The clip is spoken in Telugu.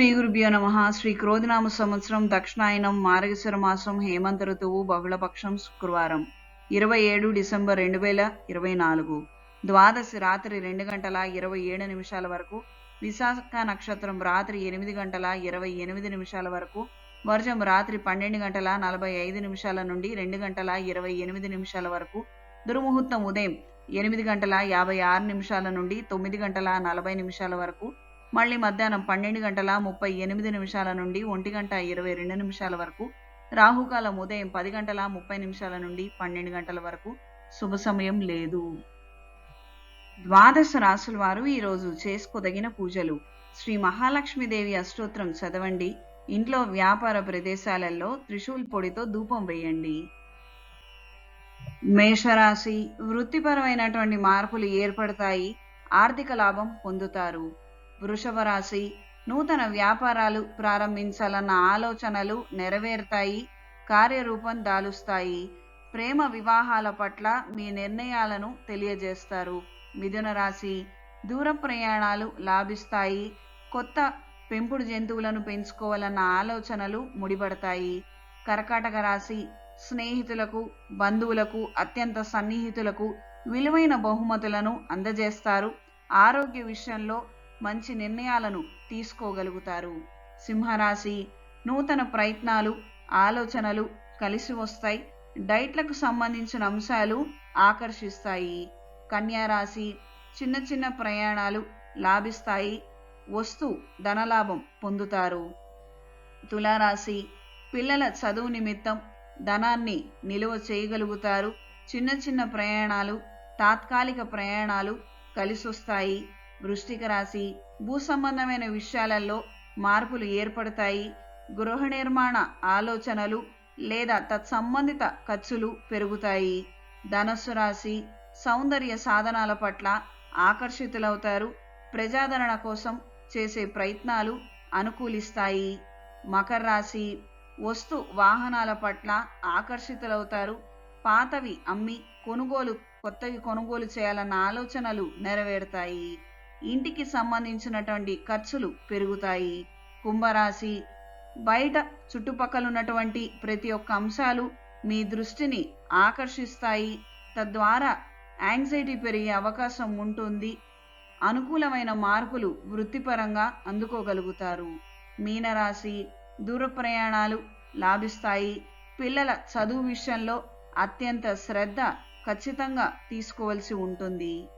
శ్రీ గురుభ్యో నమ. శ్రీ క్రోధినామ సంవత్సరం దక్షిణాయనం మార్గశిర మాసం హేమంత ఋతువు బహుళపక్షం శుక్రవారం. ఇరవై ఏడు డిసెంబర్ రెండు వేల ఇరవై నాలుగు. ద్వాదశి రాత్రి రెండు గంటల ఇరవై ఏడు నిమిషాల వరకు విశాఖ నక్షత్రం రాత్రి ఎనిమిది గంటల ఇరవై ఎనిమిది నిమిషాల వరకు వర్జం రాత్రి పన్నెండు గంటల నలభై ఐదు నిమిషాల నుండి రెండు గంటల ఇరవై ఎనిమిది నిమిషాల వరకు దుర్ముహూర్తం ఉదయం ఎనిమిది గంటల యాభై ఆరు నిమిషాల నుండి తొమ్మిది గంటల నలభై నిమిషాల వరకు మళ్ళీ మధ్యాహ్నం పన్నెండు గంటల ముప్పై ఎనిమిది నిమిషాల నుండి ఒంటి గంట ఇరవై రెండు నిమిషాల వరకు రాహుకాలం ఉదయం పది గంటల ముప్పై నిమిషాల నుండి పన్నెండు గంటల వరకు శుభ సమయం లేదు. ద్వాదశ రాసుల వారు ఈరోజు చేసుకోదగిన పూజలు. శ్రీ మహాలక్ష్మీదేవి అష్టోత్రం చదవండి. ఇంట్లో వ్యాపార ప్రదేశాలలో త్రిశూల్ పొడితో ధూపం వేయండి. మేషరాశి వృత్తిపరమైనటువంటి మార్పులు ఏర్పడతాయి. ఆర్థిక లాభం పొందుతారు. వృషభ రాశి నూతన వ్యాపారాలు ప్రారంభించాలన్న ఆలోచనలు నెరవేరుతాయి కార్యరూపం దాలుస్తాయి. ప్రేమ వివాహాల పట్ల మీ నిర్ణయాలను తెలియజేస్తారు. మిథున రాశి దూర ప్రయాణాలు లాభిస్తాయి కొత్త పెంపుడు జంతువులను పెంచుకోవాలన్న ఆలోచనలు ముడిపడతాయి. కర్కాటక రాశి స్నేహితులకు బంధువులకు అత్యంత సన్నిహితులకు విలువైన బహుమతులను అందజేస్తారు. ఆరోగ్య విషయంలో మంచి నిర్ణయాలను తీసుకోగలుగుతారు. సింహరాశి నూతన ప్రయత్నాలు ఆలోచనలు కలిసి వస్తాయి. డైట్లకు సంబంధించిన అంశాలు ఆకర్షిస్తాయి. కన్యారాశి చిన్న చిన్న ప్రయాణాలు లాభిస్తాయి. వస్తు ధనలాభం పొందుతారు. తులారాశి పిల్లల చదువు నిమిత్తం ధనాన్ని నిలువ చేయగలుగుతారు. చిన్న చిన్న ప్రయాణాలు తాత్కాలిక ప్రయాణాలు కలిసొస్తాయి. వృష్టిక రాశి భూ సంబంధమైన విషయాలలో మార్పులు ఏర్పడతాయి. గృహ నిర్మాణ ఆలోచనలు లేదా తత్సంబంధిత ఖర్చులు పెరుగుతాయి. ధనస్సు రాశి సౌందర్య సాధనాల పట్ల ఆకర్షితులవుతారు. ప్రజాదరణ కోసం చేసే ప్రయత్నాలు అనుకూలిస్తాయి. మకర రాశి వస్తు వాహనాల పట్ల ఆకర్షితులవుతారు. పాతవి అమ్మి కొనుగోలు కొత్తవి కొనుగోలు చేయాలన్న ఆలోచనలు నెరవేరుతాయి. ఇంటికి సంబంధించినటువంటి ఖర్చులు పెరుగుతాయి. కుంభరాశి బయట చుట్టుపక్కల ఉన్నటువంటి ప్రతి ఒక్క అంశాలు మీ దృష్టిని ఆకర్షిస్తాయి. తద్వారా యాంగ్జైటీ పెరిగే అవకాశం ఉంటుంది. అనుకూలమైన మార్పులు వృత్తిపరంగా అందుకోగలుగుతారు. మీనరాశి దూర ప్రయాణాలు లాభిస్తాయి. పిల్లల చదువు విషయంలో అత్యంత శ్రద్ధ ఖచ్చితంగా తీసుకోవలసి ఉంటుంది.